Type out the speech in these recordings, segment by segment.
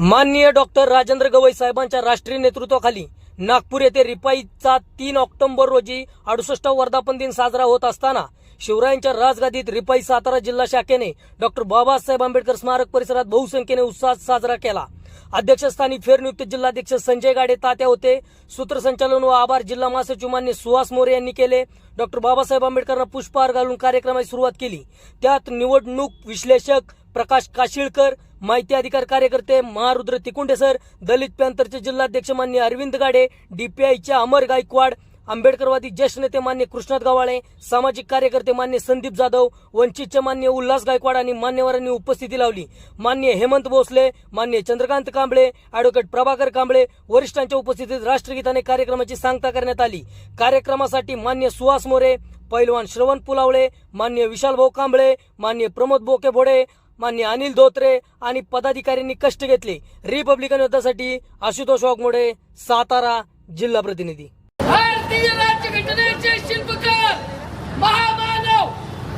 माननीय डॉक्टर राजेंद्र गवई साहेबांच्या राष्ट्रीय नेतृत्वाखाली नागपूर येथे रिपाईचा तीन ऑक्टोबर रोजी अडुसष्ट वर्धापन दिन साजरा होत असताना शिवरायांच्या राजगादीत रिपाई सातारा जिल्हा शाखेने डॉक्टर बाबासाहेब आंबेडकर स्मारक परिसरात बहुसंख्येने उत्साहात साजरा केला. अध्यक्षस्थानी फेरनियुक्त जिल्हाध्यक्ष संजय गाडे तात्या होते. सूत्रसंचालन व आभार जिल्हा महासचिव मान्य सुहास मोरे यांनी केले. डॉक्टर बाबासाहेब आंबेडकरांना पुष्पहार घालून कार्यक्रमाची सुरुवात केली. त्यात निवडणूक विश्लेषक प्रकाश काशिळकर माहिती अधिकार कार्यकर्ते महारुद्र तिकुंडे सर दलित पॅंथरचे जिल्हाध्यक्ष मान्य अरविंद गाडे डीपीआयच्या अमर गायकवाड आंबेडकरवादी ज्येष्ठ नेते मान्य कृष्णात गावाळे सामाजिक कार्यकर्ते मान्य संदीप जाधव वंचितचे मान्य उल्हास गायकवाड आणि मान्यवरांनी उपस्थिती लावली. मान्य हेमंत भोसले मान्य चंद्रकांत कांबळे अॅडव्होकेट प्रभाकर कांबळे वरिष्ठांच्या उपस्थितीत राष्ट्रगीताने कार्यक्रमाची सांगता करण्यात आली. कार्यक्रमासाठी मान्य सुहास मोरे पैलवान श्रवण पुलावळे मान्य विशाल भाऊ कांबळे मान्य प्रमोद बोके भोडे मान्य अनिल धोत्रे आणि पदाधिकाऱ्यांनी कष्ट घेतले. रिपब्लिकन युद्धासाठी आशुतोष वाघमोडे सातारा जिल्हा प्रतिनिधी. भारतीय राज्यघटनेचे शिल्पकार महामानव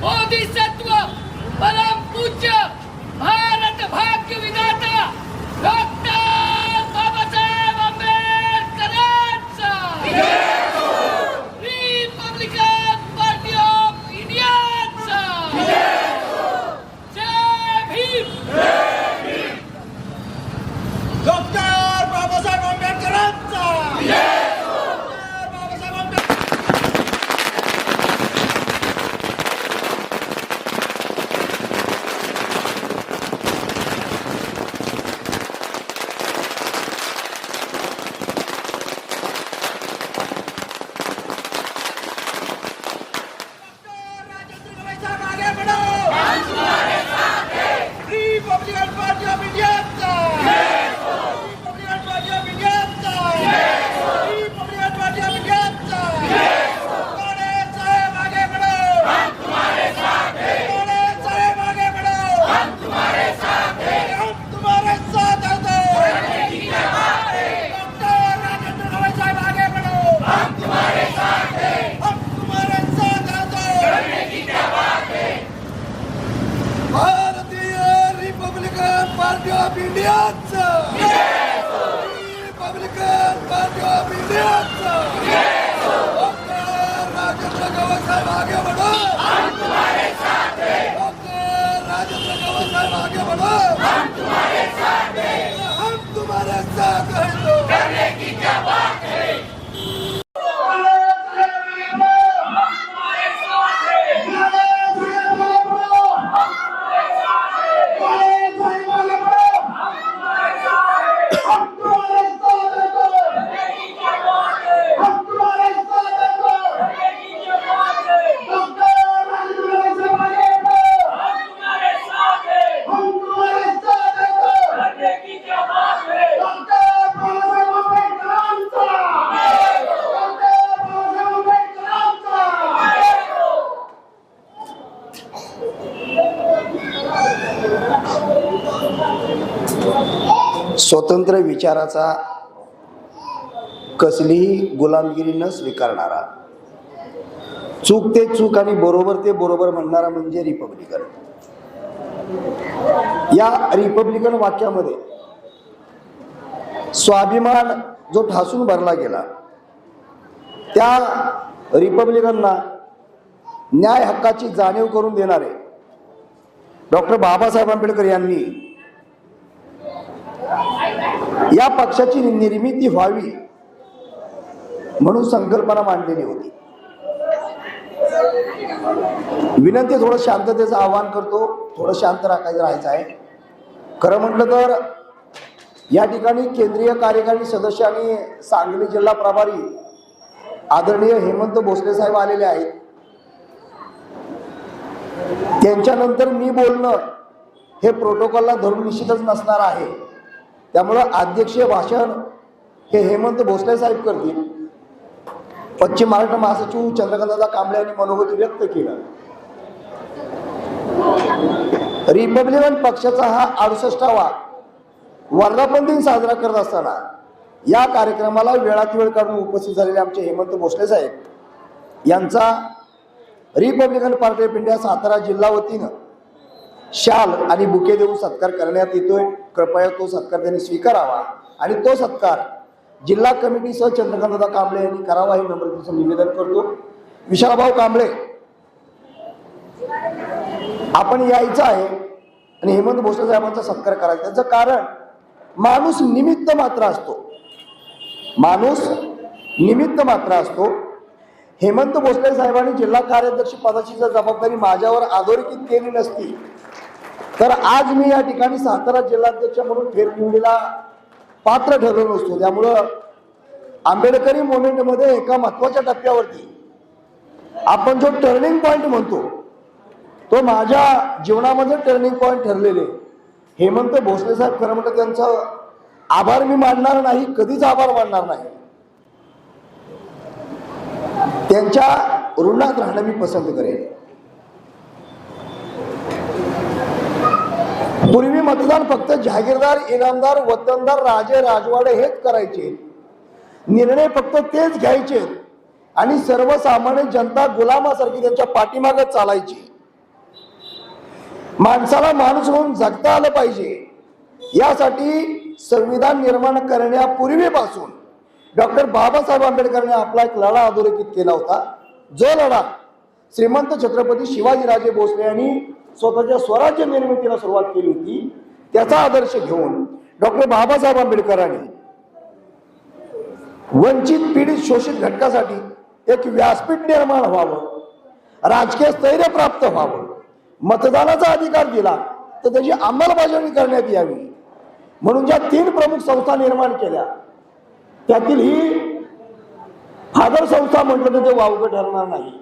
बोधिसत्व परम पूज्य भारत भाग्य विधाता स्वतंत्र विचाराचा कसलीही गुलामगिरी न स्वीकारणारा. चूक ते चूक आणि बरोबर ते बरोबर म्हणणारा म्हणजे रिपब्लिकन. या रिपब्लिकन वाक्यामध्ये स्वाभिमान जो ठासून भरला गेला त्या रिपब्लिकनना न्याय हक्काची जाणीव करून देणारे डॉक्टर बाबासाहेब आंबेडकर यांनी या पक्षाची निर्मिती व्हावी म्हणून संकल्पना मांडलेली होती. विनंती थोडं शांततेचं आवाहन करतो. थोडं शांत राखायचं राहायचं आहे. खरं म्हटलं तर या ठिकाणी केंद्रीय कार्यकारी सदस्य आणि सांगली जिल्हा प्रभारी आदरणीय हेमंत भोसले साहेब आलेले आहेत. त्यांच्यानंतर मी बोलणं हे प्रोटोकॉलला धरून निश्चितच नसणार आहे. त्यामुळं अध्यक्षीय भाषण हे हेमंत भोसले साहेब करतील. पश्चिम महाराष्ट्र महासचिव चंद्रकांतदा कांबळे यांनी मनोगत व्यक्त केलं. रिपब्लिकन पक्षाचा हा अडुसष्टावा वर्धापन दिन साजरा करत असताना या कार्यक्रमाला वेळात वेळ काढून उपस्थित झालेले आमचे हेमंत भोसले साहेब यांचा Republican party of India Satara जिल्हा वतीनं शाल आणि बुके देऊन सत्कार करण्यात येतोय. कृपया तो सत्कार त्यांनी स्वीकारावा. आणि तो सत्कार जिल्हा कमिटीसह चंद्रकांतदा कांबळे यांनी करावा हे नम्रतेचं निवेदन करतो. विशालभाऊ कांबळे आपण यायचं आहे आणि हेमंत भोसले साहेबांचा सत्कार करायचा त्याचं कारण माणूस निमित्त मात्र असतो. माणूस निमित्त मात्र असतो. हेमंत भोसले साहेबांनी जिल्हा कार्याध्यक्ष पदाची जर जबाबदारी माझ्यावर अधोरेखित केली नसती. तर आज मी या ठिकाणी सातारा जिल्हाध्यक्ष म्हणून फेरनिवडीला पात्र ठरलो नसतो त्यामुळं आंबेडकरी मोमेंटमध्ये एका महत्त्वाच्या टप्प्यावरती आपण जो टर्निंग पॉईंट म्हणतो तो माझ्या जीवनामध्ये टर्निंग पॉईंट ठरलेले. हेमंत भोसले साहेब खरं म्हणतं त्यांचं आभार मी मानणार नाही कधीच आभार मानणार नाही. त्यांच्या ऋणात राहणं मी पसंत करेन. पूर्वी मतदान फक्त जहागीरदार इनामदार वतनदार राजे राजवाडे हेच करायचे. निर्णय फक्त तेच घ्यायचे आणि सर्वसामान्य जनता गुलामासारखी त्यांच्या पाठीमागत चालायची. माणसाला माणूस म्हणून जगता आलं पाहिजे. यासाठी संविधान निर्माण करण्यापूर्वीपासून डॉक्टर बाबासाहेब आंबेडकरांनी आपला एक लढा अधोरेखित केला होता. जो लढा श्रीमंत छत्रपती शिवाजीराजे भोसले यांनी स्वतःच्या स्वराज्य निर्मितीला सुरुवात केली होती. त्याचा आदर्श घेऊन डॉक्टर बाबासाहेब आंबेडकरांनी वंचित पीडित शोषित घटकासाठी एक व्यासपीठ निर्माण व्हावं राजकीय स्थैर्य प्राप्त व्हावं मतदानाचा अधिकार दिला तर त्याची अंमलबजावणी करण्यात यावी म्हणून ज्या तीन प्रमुख संस्था निर्माण केल्या त्यातील ही फादर संस्था म्हटलं तर ते वावगं ठरणार नाही.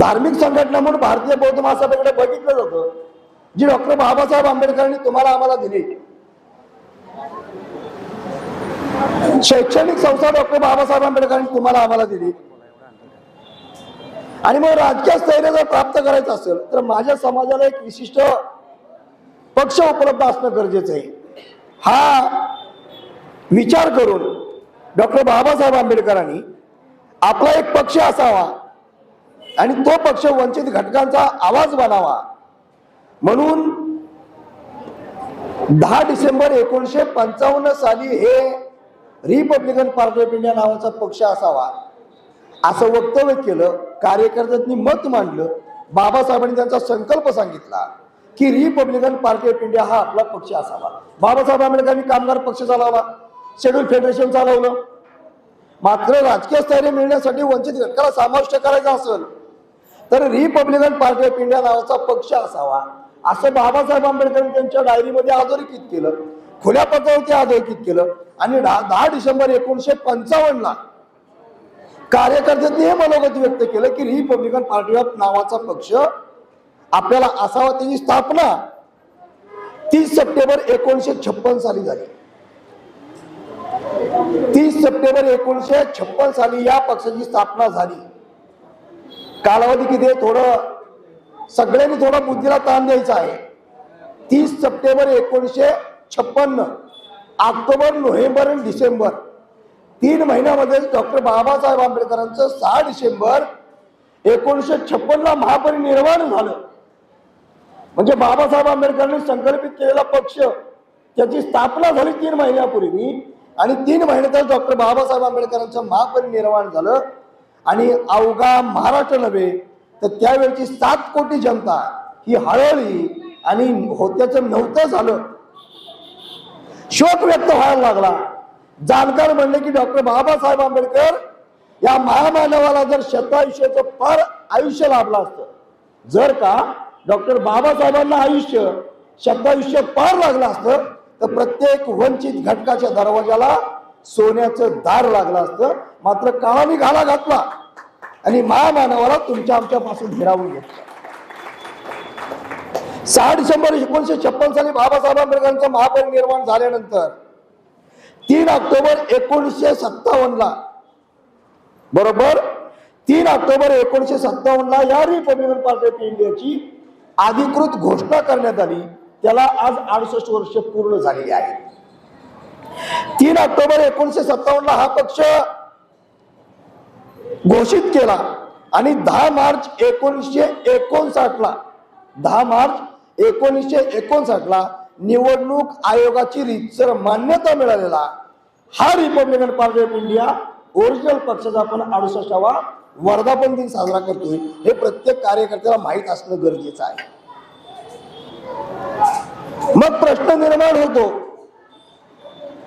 धार्मिक संघटना म्हणून भारतीय बौद्ध महासभेकडे बघितलं जातं. जी डॉक्टर बाबासाहेब आंबेडकरांनी तुम्हाला आम्हाला दिली. शैक्षणिक संस्था डॉक्टर बाबासाहेब आंबेडकरांनी तुम्हाला आम्हाला दिली. आणि मग राजकीय स्थैर्य जर प्राप्त करायचं असेल तर माझ्या समाजाला एक विशिष्ट पक्ष उपलब्ध असणं गरजेचं आहे. हा विचार करून डॉक्टर बाबासाहेब आंबेडकरांनी आपला एक पक्ष असावा आणि तो पक्ष वंचित घटकांचा आवाज बनावा. म्हणून दहा डिसेंबर एकोणीशे पंचावन्न साली हे रिपब्लिकन पार्टी ऑफ इंडिया नावाचा पक्ष असावा. असं वक्तव्य केलं कार्यकर्त्यांनी मत मांडलं बाबासाहेबांनी त्यांचा संकल्प सांगितला की रिपब्लिकन पार्टी ऑफ इंडिया हा आपला पक्ष असावा. बाबासाहेब आंबेडकरांनी कामगार पक्ष चालवला शेड्यूल फेडरेशन चालवलं. मात्र राजकीय स्थैर्य मिळण्यासाठी वंचित घटकाला समाविष्ट करायचा असेल तर रिपब्लिकन पार्टी ऑफ इंडिया नावाचा पक्ष असावा. असं बाबासाहेब आंबेडकरांनी त्यांच्या डायरीमध्ये अधोरेखित केलं. खुल्या पत्रावरती अधोरेखित केलं. आणि दहा दहा डिसेंबर एकोणीशे पंचावन्नला कार्यकर्त्यांनी हे मनोगत व्यक्त केलं की रिपब्लिकन पार्टी ऑफ नावाचा पक्ष आपल्याला असावा त्याची स्थापना तीस सप्टेंबर एकोणीशे छप्पन साली झाली. तीस सप्टेंबर एकोणीशे छप्पन साली या पक्षाची स्थापना झाली. कालावधी किती आहे? थोडं सगळ्यांनी थोडा बुद्धीला ताण द्यायचा आहे. तीस सप्टेंबर एकोणीसशे छप्पन्न ऑक्टोबर नोव्हेंबर आणि डिसेंबर. तीन महिन्यामध्ये डॉक्टर बाबासाहेब आंबेडकरांचं सहा डिसेंबर एकोणीसशे छप्पनला महापरिनिर्वाण झालं. म्हणजे बाबासाहेब आंबेडकरांनी संकल्पित केलेला पक्ष त्याची स्थापना झाली तीन महिन्यापूर्वी आणि तीन महिन्यातच डॉक्टर बाबासाहेब आंबेडकरांचं महापरिनिर्वाण झालं. आणि अवघा महाराष्ट्र नव्हे तर त्यावेळची सात कोटी जनता ही हळहळी आणि होत्याचं नव्हतं झालं. शोक व्यक्त व्हायला लागला. जाणकार म्हणले की डॉक्टर बाबासाहेब आंबेडकर या महामानवाला जर शतायुष्याचं फार आयुष्य लाभलं असतं जर का डॉक्टर बाबासाहेबांना आयुष्य शतायुष्य पार लागलं असतं तर प्रत्येक वंचित घटकाच्या दरवाजाला सोन्याचं दार लागलं असतं. मात्र काळाने घाला घातला. आणि महामानवाला तुमच्या आमच्यापासून हिरावून घेतलं. सहा डिसेंबर एकोणीशे छप्पन साली बाबासाहेब आंबेडकरांचं महापरिनिर्वाण झाल्यानंतर तीन ऑक्टोबर एकोणीसशे सत्तावन्न ला बरोबर? तीन ऑक्टोबर एकोणीसशे सत्तावन्न ला या रिपब्लिकन पार्टी ऑफ इंडियाची अधिकृत घोषणा करण्यात आली. त्याला आज अडुसष्ट वर्ष पूर्ण झालेली आहेत. तीन ऑक्टोबर एकोणीसशे सत्तावन्न ला हा पक्ष घोषित केला आणि दहा मार्च एकोणीसशे एकोणसाठ ला दहा मार्च एकोणीसशे एकोणसाठला निवडणूक आयोगाची रीतसर मान्यता मिळालेला हा Republican party of India original पक्षाचा आपण अडुसष्टावा वर्धापन दिन साजरा करतोय. हे प्रत्येक कार्यकर्त्याला माहीत असणं गरजेचं आहे. मग प्रश्न निर्माण होतो.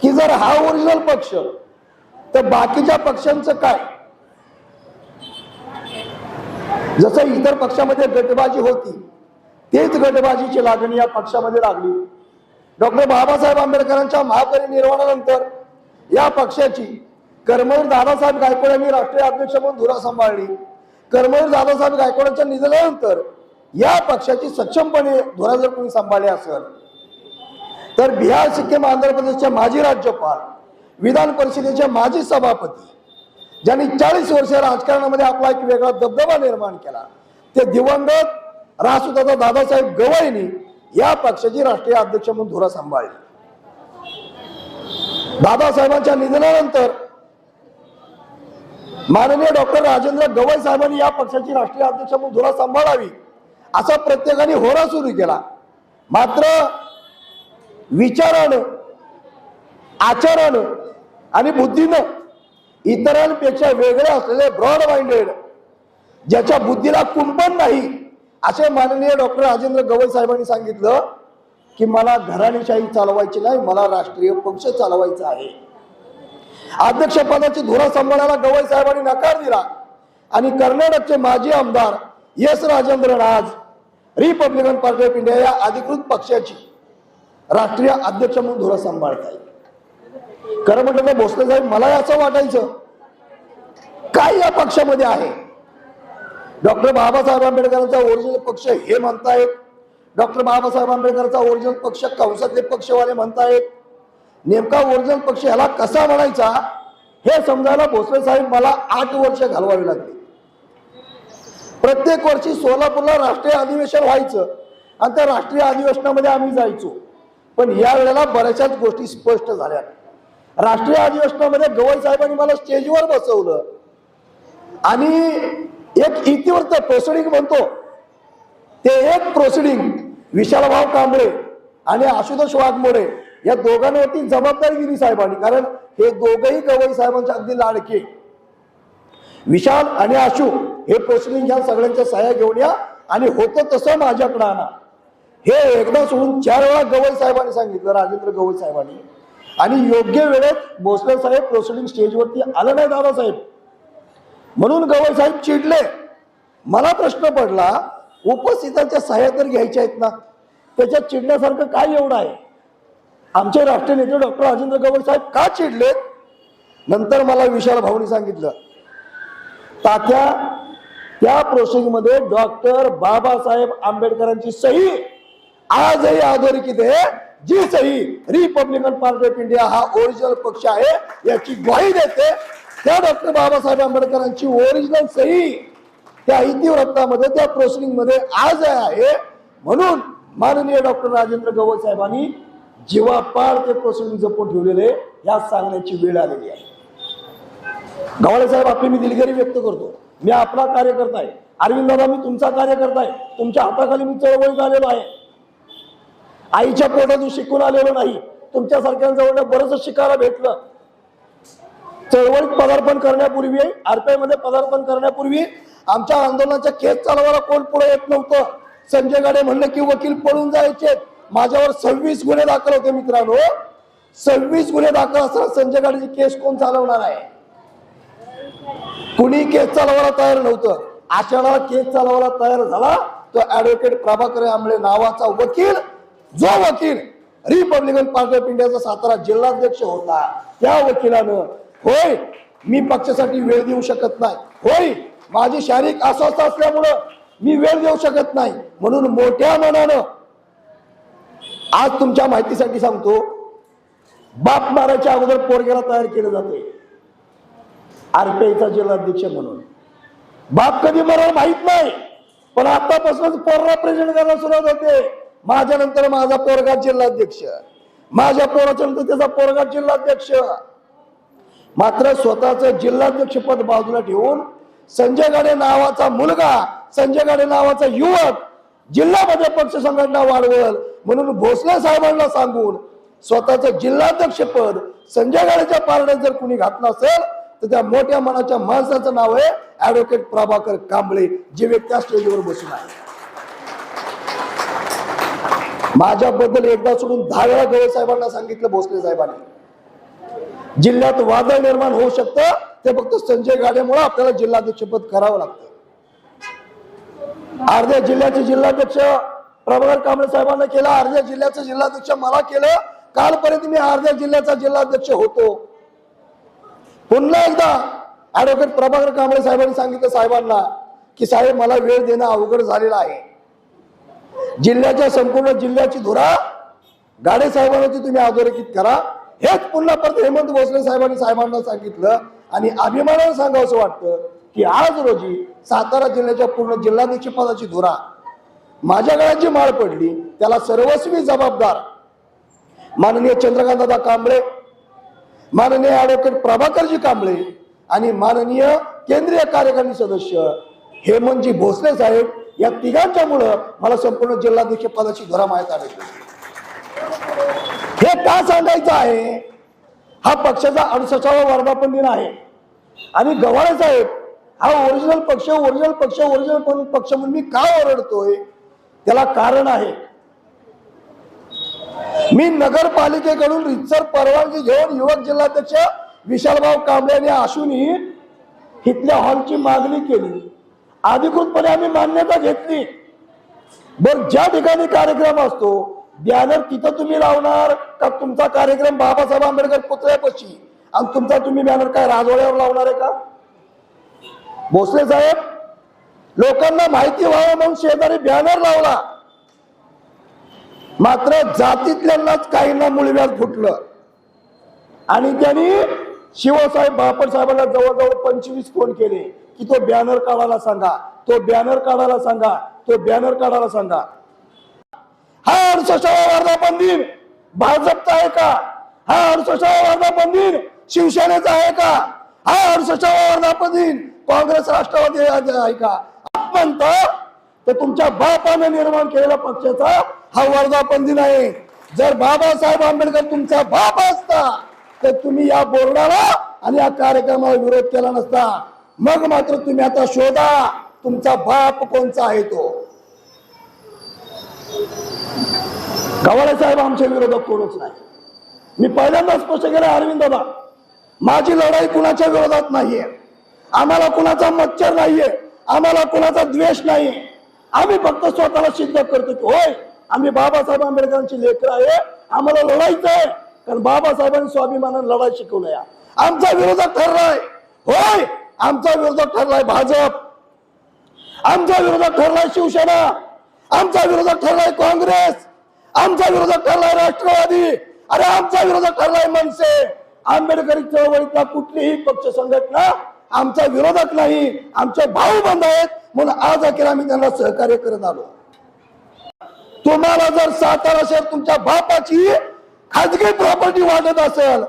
की जर हा ओरिजिनल पक्ष तर बाकीच्या पक्षांचं काय? जसं इतर पक्षामध्ये गटबाजी होती तेच गटबाजीची लागणी या पक्षामध्ये लागली. डॉक्टर बाबासाहेब आंबेडकरांच्या महापरिनिर्वाणानंतर या पक्षाची कर्मवीर दादासाहेब गायकवाड यांनी राष्ट्रीय अध्यक्ष म्हणून धुरा सांभाळली. कर्मवीर दादासाहेब गायकवाडांच्या निधनानंतर या पक्षाची सक्षमपणे धुरा जर कोणी सांभाळली असेल तर बिहार सिक्कीम आंध्र प्रदेशचे माजी राज्यपाल विधान परिषदेचे माजी सभापती ज्यांनी चाळीस वर्ष राजकारणामध्ये आपला एक वेगळा दबदबा निर्माण केला ते दिवंगत रासुदादा दादासाहेब गवईनी या पक्षाची राष्ट्रीय अध्यक्ष म्हणून धुरा सांभाळली. दादासाहेबांच्या निधनानंतर माननीय डॉक्टर राजेंद्र गवई साहेबांनी या पक्षाची राष्ट्रीय अध्यक्ष म्हणून धुरा सांभाळावी असा प्रत्येकाने होरा सुरू केला. मात्र विचारानं आचरण आणि बुद्धीनं इतरांपेक्षा वेगळे असलेले ब्रॉड माइंडेड ज्याच्या बुद्धीला कुंपण नाही. असे माननीय डॉक्टर राजेंद्र गवई साहेबांनी सांगितलं की मला घराणेशाही चालवायची नाही मला राष्ट्रीय पक्ष चालवायचा आहे. अध्यक्षपदाची धुरा सांभाळायला गवई साहेबांनी नकार दिला. आणि कर्नाटकचे माजी आमदार एस राजेंद्र आज रिपब्लिकन पार्टी ऑफ इंडिया या अधिकृत पक्षाची राष्ट्रीय अध्यक्ष म्हणून धुरा सांभाळता येईल खरं म्हटलं तर भोसले साहेब मला असं वाटायचं काय या पक्षामध्ये आहे? डॉक्टर बाबासाहेब आंबेडकरांचा ओरिजिनल पक्ष हे म्हणतायत. डॉक्टर बाबासाहेब आंबेडकरचा ओरिजिनल पक्ष कंसातले पक्षवाले म्हणतायत. नेमका ओरिजिनल पक्ष ह्याला कसा म्हणायचा हे समजायला भोसले साहेब मला आठ वर्ष घालवावी लागली. प्रत्येक वर्षी सोलापूरला राष्ट्रीय अधिवेशन व्हायचं आणि त्या राष्ट्रीय अधिवेशनामध्ये आम्ही जायचो. पण या वेळेला बऱ्याचशाच गोष्टी स्पष्ट झाल्या. राष्ट्रीय अधिवेशनामध्ये गवई साहेबांनी मला स्टेजवर बसवलं. आणि एक इतिवृत्त प्रोसिडिंग म्हणतो. ते एक प्रोसिडिंग विशालभाव कांबळे आणि आशुतोष वाघमोडे या दोघांवरती जबाबदारी दिली साहेबांनी. कारण हे दोघही गवई साहेबांच्या अगदी लाडके. विशाल आणि आशू हे प्रोसिडिंग ह्या सगळ्यांच्या सह्या घेऊन या आणि होतं तसं माझ्याकडं आणा. हे एकदा सोडून चार वेळा गवई साहेबांनी सांगितलं राजेंद्र गवई साहेबांनी. आणि योग्य वेळेत भोसले साहेब प्रोसिडिंग स्टेजवरती आलं नाही दादासाहेब. म्हणून गवई साहेब चिडले. मला प्रश्न पडला उपस्थितांच्या सहाय्या तर घ्यायच्या आहेत ना? त्याच्यात चिडण्यासारखं काय एवढं आहे? आमचे राष्ट्रीय नेते डॉक्टर राजेंद्र गवई साहेब का चिडलेत नंतर मला विशाल भाऊनी सांगितलं. तात्या त्या प्रोसिंगमध्ये डॉक्टर बाबासाहेब आंबेडकरांची सही आजही अधोरेखित आहे जी सही रिपब्लिकन पार्टी ऑफ इंडिया हा ओरिजिनल पक्ष आहे याची ग्वाही देते. त्या डॉक्टर बाबासाहेब आंबेडकरांची ओरिजिनल सही त्या इतिवृत्तामध्ये त्या प्रोसिडिंगमध्ये आज आहे. म्हणून माननीय डॉक्टर राजेंद्र गवळ साहेबांनी जीवापाड ते प्रोसिडिंग जपून ठेवलेले या सांगण्याची वेळ आलेली आहे. गव्हाळे साहेब आपली मी दिलगिरी व्यक्त करतो. मी आपला कार्यकर्ता आहे. अरविंद दादा मी तुमचा कार्यकर्ता आहे. तुमच्या हाताखाली मी चळवळीत आलेलो आहे. आईच्या पोटातून शिकून आलेलो नाही. तुमच्यासारख्यांजवळ बरंच शिकायला भेटलं. चळवळीत पदार्पण करण्यापूर्वी आरपीआयमध्ये पदार्पण करण्यापूर्वी आमच्या आंदोलनाच्या केस चालवायला कोण पुढे येत नव्हतं. संजय गाडे म्हणलं की वकील पळून जायचे. माझ्यावर सव्वीस गुन्हे दाखल होते मित्रांनो. सव्वीस गुन्हे दाखल असताना संजय गाडेची केस कोण चालवणार आहे? कुणी केस चालवायला तयार नव्हतं. आषाढाला केस चालवायला तयार झाला. तो ऍडव्होकेट प्रभाकर आंबळे नावाचा वकील जो वकील रिपब्लिकन पार्टी ऑफ इंडियाचा सातारा जिल्हाध्यक्ष होता त्या वकिलानं होय मी पक्षासाठी वेळ देऊ शकत नाही. होय माझी शारीरिक अस्वस्थ असल्यामुळं मी वेळ देऊ शकत नाही. म्हणून मोठ्या मनानं आज तुमच्या माहितीसाठी सांगतो बाप मारायच्या अगोदर पोरग्याला तयार केलं जाते आरपीआयचा जिल्हाध्यक्ष म्हणून. बाप कधी मरण माहीत नाही पण आतापासूनच पोरला प्रेझेंट करायला सुरुवात होते. माझ्या नंतर माझा पोरगा जिल्हाध्यक्ष. माझ्या पोराच्या नंतर त्याचा पोरगा जिल्हाध्यक्ष. मात्र स्वतःच जिल्हाध्यक्ष पद बाजूला ठेवून संजय गाडे नावाचा मुलगा संजय गाडे नावाचा युवक जिल्ह्यामध्ये पक्ष संघटना वाढवल म्हणून भोसले साहेबांना सांगून स्वतःचं जिल्हाध्यक्ष पद संजय गाडेच्या पारड्यात जर कुणी घातलं असेल तर त्या मोठ्या मनाच्या माणसाचं नाव आहे ऍडव्होकेट प्रभाकर कांबळे जे व्यक्ती त्या स्टेजवर बसून आहे माझ्याबद्दल एकदा सोडून दहा वेळा गवळ साहेबांना सांगितलं भोसले साहेबांनी. जिल्ह्यात वादळ निर्माण होऊ शकतं ते फक्त संजय गाडेमुळे आपल्याला जिल्हाध्यक्षपद करावं लागतं. अर्ध्या जिल्ह्याचे जिल्हाध्यक्ष प्रभाकर कांबळे साहेबांना केलं अर्ध्या जिल्ह्याचं जिल्हाध्यक्ष मला केलं. कालपर्यंत मी अर्ध्या जिल्ह्याचा जिल्हाध्यक्ष होतो. पुन्हा एकदा ऍडव्होकेट प्रभाकर कांबळे साहेबांनी सांगितलं साहेबांना की साहेब मला वेळ देणं अवघड झालेला आहे. जिल्ह्याच्या संपूर्ण जिल्ह्याची धुरा. गाडे साहेबांची तुम्ही अधोरेखित करा. हेच पुन्हा परत हेमंत भोसले साहेबांनी साहेबांना सांगितलं आणि अभिमानानं सांगावं असं वाटतं की आज रोजी सातारा जिल्ह्याच्या पूर्ण जिल्हाध्यक्ष पदाची धुरा. माझ्या गळ्यात माळ पडली त्याला सर्वस्वी जबाबदार माननीय चंद्रकांतदादा कांबळे माननीय ऍडव्होकेट प्रभाकरजी कांबळे आणि माननीय केंद्रीय कार्यकारिणी सदस्य हेमंतजी भोसले साहेब या तिघांच्यामुळं मला संपूर्ण जिल्हाध्यक्ष पदाची घरा माहीत आली हे का सांगायचं आहे? हा पक्षाचा अडुसष्टावा वर्धापन दिन आहे. आणि गव्हाळे साहेब हा ओरिजिनल पक्ष ओरिजिनल पक्ष ओरिजिनल पक्ष म्हणून मी का ओरडतोय? त्याला कारण आहे. मी नगरपालिकेकडून रितसर परवानगी घेऊन युवक जिल्हाध्यक्ष विशालभाऊ कांबळे आणि असूनही इथल्या हॉलची मागणी केली. अधिकृतपणे आम्ही मान्यता घेतली. बर ज्या ठिकाणी कार्यक्रम असतो बॅनर तिथं तुम्ही लावणार का तुमचा कार्यक्रम बाबासाहेब आंबेडकर पुतळ्यापाशी? आणि तुमचा तुम्ही बॅनर काय राजवाड्यावर लावणार आहे का? भोसले साहेब लोकांना माहिती व्हावं म्हणून शेजारी बॅनर लावला. मात्र जातीतल्यांनाच काहींना मुळव्यात फुटलं. आणि त्यांनी शिवसाहेब बापट साहेबांना जवळजवळ पंचवीस फोन केले. की तो बॅनर काढायला सांगा. तो बॅनर काढायला सांगा. तो बॅनर काढायला सांगा. हा अडुसष्टावा वर्धापन दिन भाजपचा आहे का? हा अडुसष्टावा वर्धापन दिन शिवसेनेचा आहे का? हा अडुसष्टावा वर्धापन दिन काँग्रेस राष्ट्रवादी आहे का? म्हणतो तर तुमच्या बापाने निर्माण केलेल्या पक्षाचा हा वर्धापन दिन आहे. जर बाबासाहेब आंबेडकर तुमचा बाप असता तर तुम्ही या बोर्डाला आणि या कार्यक्रमाला विरोध केला नसता. मग मात्र तुम्ही आता शोधा तुमचा बाप कोणचा आहे तो? गव्हाळे साहेब आमच्या विरोधात कोणच नाही. मी पहिल्यांदा स्पष्ट केलं अरविंद बाबा माझी लढाई कुणाच्या विरोधात नाहीये. आम्हाला कुणाचा मच्छर नाहीये आम्हाला कुणाचा द्वेष नाही आम्ही फक्त स्वतःला सिद्ध करतो की होय आम्ही बाबासाहेब आंबेडकरांची लेकर आहे आम्हाला लढायचं आहे. कारण बाबासाहेबांनी स्वाभिमानाने लढाई या आमचा विरोधक ठरलाय. होय आमचा विरोधक ठरलाय भाजप. आमचा विरोधक ठरलाय शिवसेना. आमचा विरोधक ठरलाय काँग्रेस. आमचा विरोधक ठरलाय राष्ट्रवादी. अरे आमचा विरोधक ठरलाय मनसे. आंबेडकरी चळवळीतला कुठलीही पक्ष संघटना आमचा विरोधक नाही आमचे भाऊ बंद आहेत म्हणून आज अखेर आम्ही त्यांना सहकार्य करत आलो. तुम्हाला जर सातारा शहर तुमच्या बापाची खाजगी प्रॉपर्टी वाटत असेल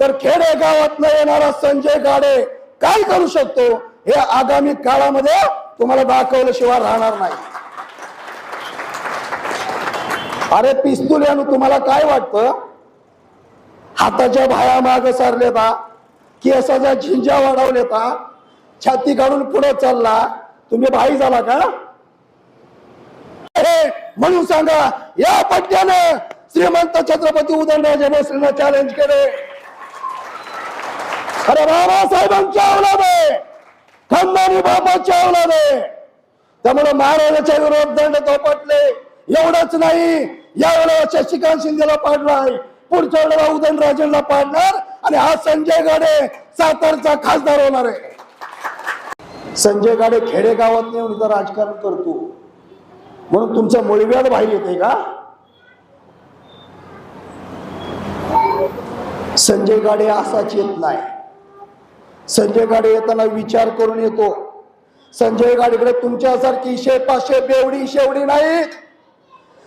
तर खेडे गावात येणारा संजय गाडे काय करू शकतो? हे आगामी काळामध्ये तुम्हाला दाखवल्याशिवाय राहणार नाही. अरे पिस्तूल यानं तुम्हाला काय वाटतं? हाताच्या भाया माग सारलेता केसाच्या झिंजा वाढवलेता छाती काढून पुढे चालला. तुम्ही भाई झाला का? म्हणून सांगा या पट्ट्यानं श्रीमंत छत्रपती उदयनराजे भोसलेंना चॅलेंज केले. अरे बाबासाहेबांच्या अवलाद आहे खानदानी बाबाच्या अवलाद आहे त्यामुळे महाराजाच्या विरोध दंड थोपटले एवढंच नाही यावेळेला शशिकांत शिंदेला पाडलाय. पुढच्या वेळेला उदयनराजेंना पाडणार आणि हा संजय गाडे सातारचा खासदार होणार आहे. संजय गाडे खेडेगावात नेऊन इथं राजकारण करतो. म्हणून तुमच्या मुळव्यात बाहेर येते का? संजय गाडे असाच येत नाही. संजय गाडे येताना विचार करून येतो. संजय गाडेकडे तुमच्यासारखी शे पाचशे बेवडी शेवडी नाहीत.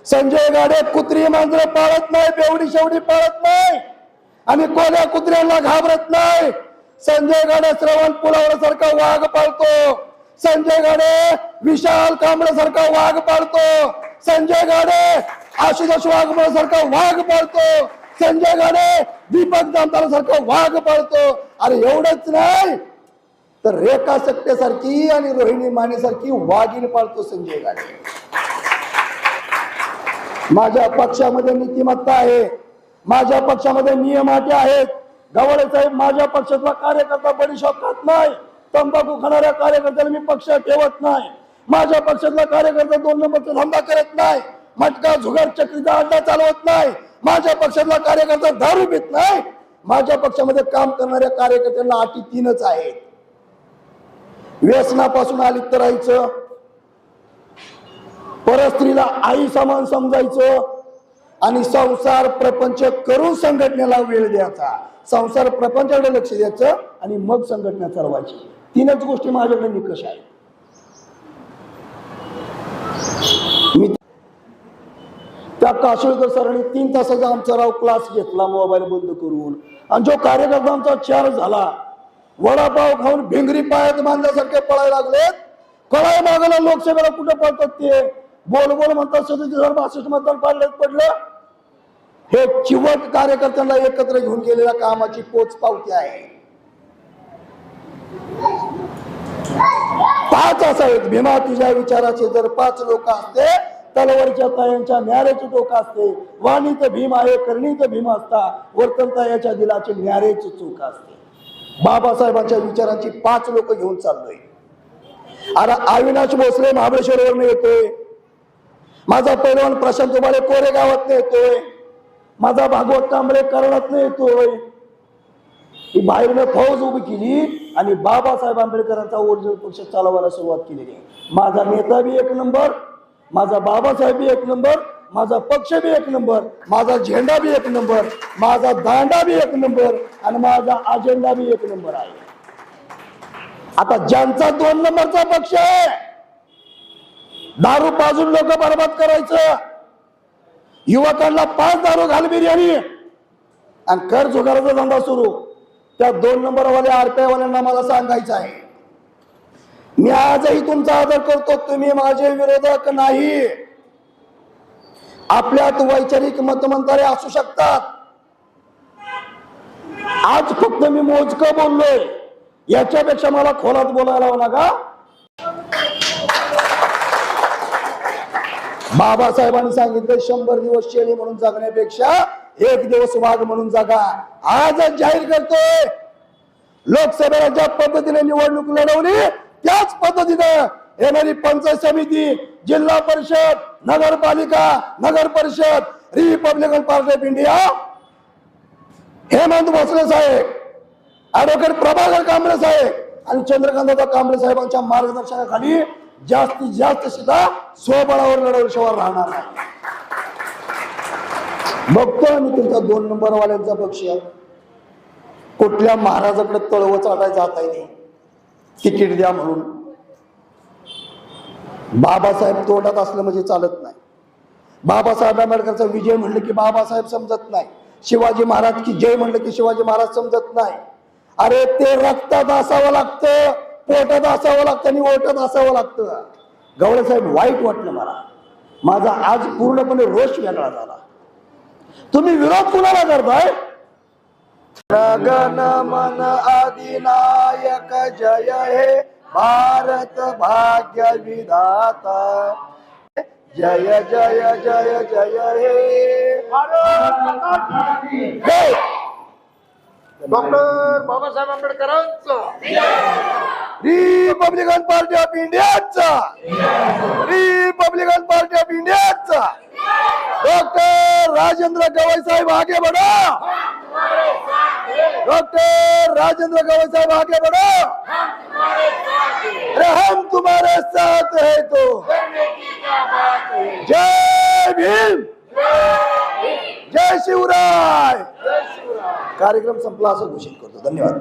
संजय गाडे कुत्री मांजर पाळत नाही बेवडी शेवडी पाळत नाही. आणि कोण्या कुत्र्यांना घाबरत नाही. संजय गाडे श्रवण पुलावर सारखा वाघ पाळतो. संजय गाडे विशाल कांबळे सारखा वाघ पाळतो. संजय गाडे आशुतोष वाघमळासारखा वाघ पाळतो. संजय गाडे दीपक जामदार वाघ पाळतो. अरे एवढंच नाही. तर रेखा सक्तेसारखी आणि रोहिणी मानेसारखी वाघीण पाळतो संजय गाडे माझ्या पक्षामध्ये नीतिमत्ता आहे. माझ्या पक्षामध्ये नियम अटी आहेत. गवळे साहेब माझ्या पक्षातला कार्यकर्ता बडीशॉप खात नाही. तंबाखू खाणाऱ्या कार्यकर्त्याला मी पक्ष ठेवत नाही. माझ्या पक्षातला कार्यकर्ता दोन नंबरचा धंदा करत नाही. मटका झुगार चक्रीचा अड्डा चालवत नाही. माझ्या पक्षातला कार्यकर्ता दारू पित नाही. माझ्या पक्षामध्ये काम करणाऱ्या कार्यकर्त्यांना अटी तीनच आहेत. व्यसनापासून आलिप्त राहायचं. परस्त्रीला आई समान समजायचं. आणि संसार प्रपंच करून संघटनेला वेळ द्यायचा. संसार प्रपंचाकडे लक्ष द्यायचं आणि मग संघटना चालवायची. तीनच गोष्टी माझ्याकडे निकष आहेत. मी त्या काशळकर सरांनी तीन तासाचा आमचा राव क्लास घेतला मोबाईल बंद करून. आणि जो कार्यकर्त्यांचा चार झाला वडापाव खाऊन भिंगरी पायात बांधल्यासारखे पळायला लागलेत. कळाय मागायला लोकसभेला कुठे पळतात ते? बोल बोल म्हणतात सदतीस हजार बासष्ट मतदान पाडण्यात पडलं. हे चिवट कार्यकर्त्यांना एकत्र घेऊन गेलेल्या कामाची पोच पावती आहे. पाच असावेत. भीमा तुझ्या विचाराचे जर पाच लोक असते तलवारीच्या तयांच्या न्याऱ्याचे टोक असते. वाणीच भीम आहे करणीच भीम असता. वर्तन तायाच्या दिलाचे न्याऱ्याची चूक असते. बाबासाहेबांच्या विचारांची पाच लोक घेऊन चाललोय. अरे अविनाश भोसले महाबळेश्वरवर येतोय. माझा पैलवान प्रशांत उबाळे कोरेगावात येतोय. माझा भागवत कांबळे करणात येतोय. बाहेरनं फौज उभी केली आणि बाबासाहेब आंबेडकरांचा ओरिजिनल पक्ष चालवायला सुरुवात केलेली आहे. माझा नेता बी एक नंबर माझा बाबासाहेब बी एक नंबर माझा पक्ष बी एक नंबर माझा झेंडा बी एक नंबर माझा दांडा बी एक नंबर आणि माझा अजेंडा बी एक नंबर आहे. आता ज्यांचा दोन नंबरचा पक्ष आहे दारू पाजून लोक बरबाद करायचं. युवकांना पाच दारू घाल बिर्याणी आणि कर जुगाराचा धंदा सुरू. त्या दोन नंबरवाल्या आरपीआय वाल्यांना मला सांगायचं आहे. मी आजही तुमचा आदर करतो. तुम्ही माझे विरोधक नाही. आपल्यात वैचारिक मतमंतारे असू शकतात. आज फक्त मी मोजकं बोललोय. याच्यापेक्षा मला खोलात बोलायला हवं का? बाबासाहेबांनी सांगितलं शंभर दिवस शेळी म्हणून जगण्यापेक्षा एक दिवस वाघ म्हणून जगा. आजच जाहीर करतोय. लोकसभेला ज्या पद्धतीने निवडणूक लढवली त्याच पद्धतीनं येणारी पंचायत समिती जिल्हा परिषद नगरपालिका नगर परिषद Republican party of India Hemant Bhosale saheb advocate Prabhakar Kamble saheb आणि चंद्रकांतदा कांबळे साहेबांच्या मार्गदर्शनाखाली जास्तीत जास्त सुद्धा स्वबळावर लढवल्याशिवाय राहणार नाही बघतो मी तुमचा दोन नंबर वाल्यांचा पक्ष. कुठल्या महाराजाकडे तळव चाटाय जात नाही तिकीट द्या म्हणून. बाबासाहेब तोंडात असलं म्हणजे चालत नाही. बाबासाहेब आंबेडकरचा विजय म्हणलं की बाबासाहेब समजत नाही. शिवाजी महाराज की जय म्हणलं की शिवाजी महाराज समजत नाही. अरे ते रक्तात असावं लागतं पोटात असावं लागतं आणि ओटात असावं लागतं. गवळे साहेब वाईट वाटलं मला. माझा आज पूर्णपणे रोष वेगळा झाला. तुम्ही विरोध कुणाला करताय? गण मन अधिनायक जय हे भारत भाग्य विधाता. जय जय जय जय हे डॉक्टर बाबासाहेब आंबेडकरांचा. रिपब्लिकन पार्टी ऑफ इंडियाचा. रिपब्लिकन पार्टी ऑफ इंडियाचा. डॉक्टर राजेंद्र गवई साहेब आगे बढ़ो. डॉक्टर राजेंद्र गवई साहब आगे बढ़ो। अरे हम तुम्हारे साथ है तो। जय भीम। जय शिवराय। कार्यक्रम संपला असं घोषित करतो धन्यवाद।